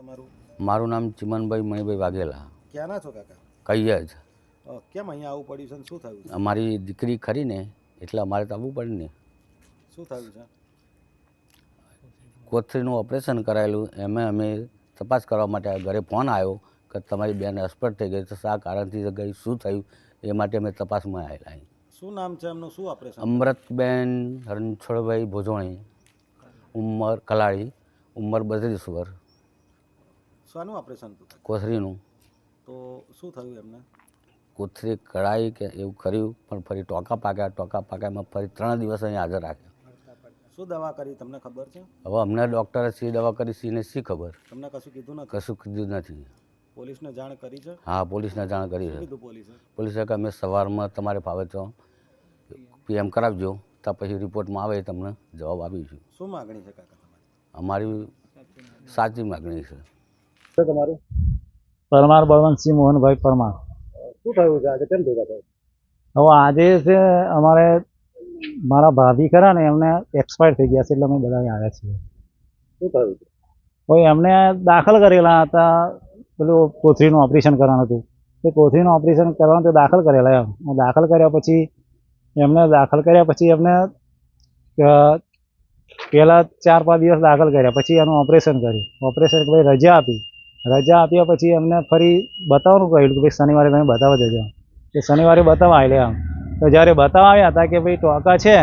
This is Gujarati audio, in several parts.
તમારું? મારું નામ ચિમનભાઈ મણિભાઈ વાઘેલા. ક્યાંના છો કાકા? કહીએ જ કેમ અહીંયા આવવું પડ્યું છે અને શું થયું અમારી દીકરી ખરી ને એટલે અમારે તો આવવું પડે ને. શું થયું છે? કોથળીનું ઓપરેશન કરાયેલું એમાં અમે તપાસ કરવા માટે ઘરે ફોન આવ્યો કે તમારી બેન અસ્પષ્ટ થઈ ગઈ તો શા કારણથી ગઈ શું થયું એ માટે અમે તપાસમાં આવેલા અહીં. શું નામ છે એમનું? શું ઓપરેશન? અમૃતબેન રણછોડભાઈ ભોજોણી ઉંમર કલાળી ઉંમર બત્રીસ વર્ષ શાનું ઓપરેશન હતું? કોથળીનું તો શું થયું એમને? કોથરી કઢાઈ કે એવું કર્યું પણ ફરી ટોકા પાક્યા ટોકા પાક્યામાં ફરી ત્રણ દિવસ અહીં હાજર રાખ્યા. શું દવા કરી? તમને ખબર છે? હવે અમને ડૉક્ટરે સી દવા કરી સીને ને શી ખબર. તમને કશું કીધું નથી? કશું કીધું નથી. પોલીસને જાણ કરી છે? હા પોલીસને જાણ કરી છે. પોલીસે? પોલીસે કે અમે સવારમાં તમારે ફાવે તો પીએમ કરાવજો તો પછી રિપોર્ટમાં આવે તમને જવાબ આપીશું. શું માગણી છે કાકા અમારી સાચી માગણી છે. તમારું? પરમાર બળવંતસિંહ મોહનભાઈ પરમાર. શું થયું છે આજે? કેમ ભેગા થયું? હવે આજે છે અમારે મારા ભાભી ખરા ને એમને એક્સપાયર થઈ ગયા છે એટલે અમે બધા આવ્યા છીએ. શું થયું છે? કોઈ એમને દાખલ કરેલા હતા પેલું કોથળીનું ઓપરેશન કરવાનું હતું. તે કોથળીનું ઓપરેશન કરવાનું તે દાખલ કરેલા એમ. દાખલ કર્યા પછી એમને દાખલ કર્યા પછી એમને પહેલાં ચાર પાંચ દિવસ દાખલ કર્યા. પછી એનું ઓપરેશન કર્યું. ઓપરેશન પછી રજા આપી. રજા આપ્યા પછી એમને ફરી બતાવવાનું કહ્યું કે ભાઈ શનિવારે તમે બતાવવા જજો. તે શનિવારે બતાવવા એટલે એમ તો જ્યારે બતાવવા આવ્યા હતા કે ભાઈ ટોકા છે,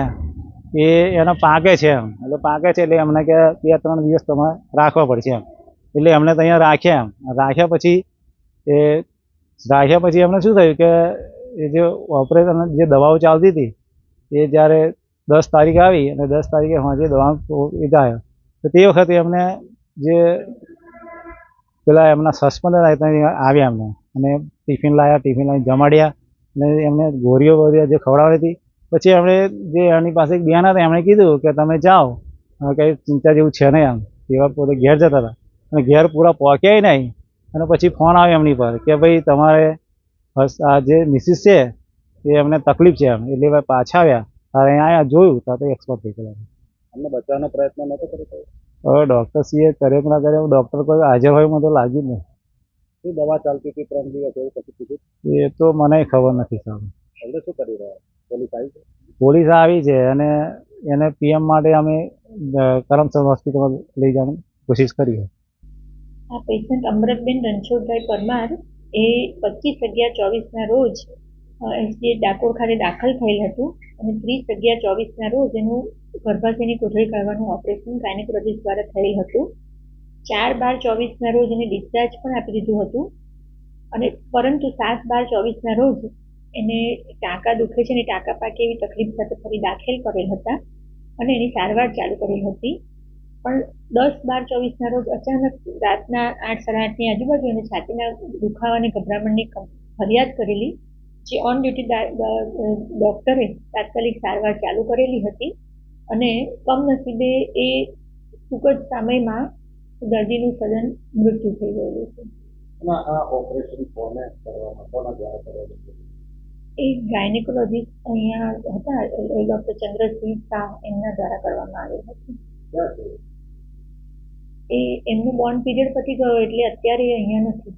એ એના પાકે છે એમ. એટલે પાકે છે એટલે એમને કે બે ત્રણ દિવસ તમારે રાખવા પડશે એમ. એટલે એમને તો અહીંયા રાખ્યા એમ. રાખ્યા પછી એ રાખ્યા પછી એમને શું થયું કે એ જે ઓપરેશન જે દવાઓ ચાલતી હતી, એ જ્યારે દસ તારીખે આવી અને દસ તારીખે જે દવા એ જાય તો તે વખતે એમને જે પેલા એમના સસ્પેન્ડર આવ્યા એમને. અને ટિફિન લાવ્યા ટિફિન લાવી જમાડ્યા. અને એમને ગોળીઓ બોરીઓ જે ખવડાવી હતી. પછી એમણે જે એમની પાસે બેન હતા, એમણે કીધું કે તમે જાઓ. કંઈ ચિંતા જેવું છે નહીં આમ. એવા પોતે ઘેર જતા હતા. અને ઘેર પૂરા પહોંચ્યા નહીં. અને પછી ફોન આવ્યો એમની પર કે ભાઈ તમારે આ જે મિસિસ છે, એ એમને તકલીફ છે એમ. એટલે પાછા આવ્યા. ત્યારે અહીંયા જોયું તો એક્સપર્ટ થઈ ગયેલા. અમને બચાવવાનો પ્રયત્ન નહોતો કર્યો હવે ડૉક્ટર સીએ કર્યો કે ના કરે ડૉક્ટર કોઈ હાજર હોય મને તો લાગ્યું જ નહીં. શું દવા ચાલતી હતી ત્રણ દિવસ એવું પછી કીધું? એ તો મને ખબર નથી સાહેબ. એટલે શું કરી રહ્યા? પોલીસ આવી છે? પોલીસ આવી છે અને એને પીએમ માટે અમે અ, કરમસદ હોસ્પિટલમાં લઈ જવાની કોશિશ કરી આ પેશન્ટ અમૃતબેન રણછોડભાઈ પરમાર એ પચીસ અગિયાર ચોવીસના રોજ એસડીએ ડાકોર ખાતે દાખલ થયેલ હતું અને ત્રીસ અગિયાર ચોવીસના રોજ એનું ગર્ભાશયની કોથળી કાઢવાનું ઓપરેશન ગાયનેકોલોજીસ્ટ દ્વારા થયેલ હતું. ચાર બાર ચોવીસના રોજ એને ડિસ્ચાર્જ પણ આપી દીધું હતું. અને પરંતુ સાત બાર ચોવીસના રોજ એને ટાંકા દુખે છે અને ટાંકા પાકે એવી તકલીફ સાથે ફરી દાખલ કરેલ હતા અને એની સારવાર ચાલુ કરેલ હતી. પણ દસ બાર ચોવીસના રોજ અચાનક રાતના આઠ સાડા આઠની આજુબાજુ એને છાતીના દુખાવા અને ગભરામણની ફરિયાદ કરેલી, જે ઓન ડ્યુટી ડૉક્ટરે તાત્કાલિક સારવાર ચાલુ કરેલી હતી. અને કમનસીબે એ ટૂંક જ સમયમાં દર્દીનું સદન મૃત્યુ થઈ ગયેલું છે. આ ઓપરેશન કોને કરવામાં કોના દ્વારા કરવામાં એ ગાયનેકોલોજીસ્ટ અહીંયા હતા ડૉક્ટર ચંદ્રસિંહ શાહ એમના દ્વારા કરવામાં આવ્યું હતું. એ એમનો બોન્ડ પીરિયડ પતી ગયો એટલે અત્યારે અહીંયા નથી.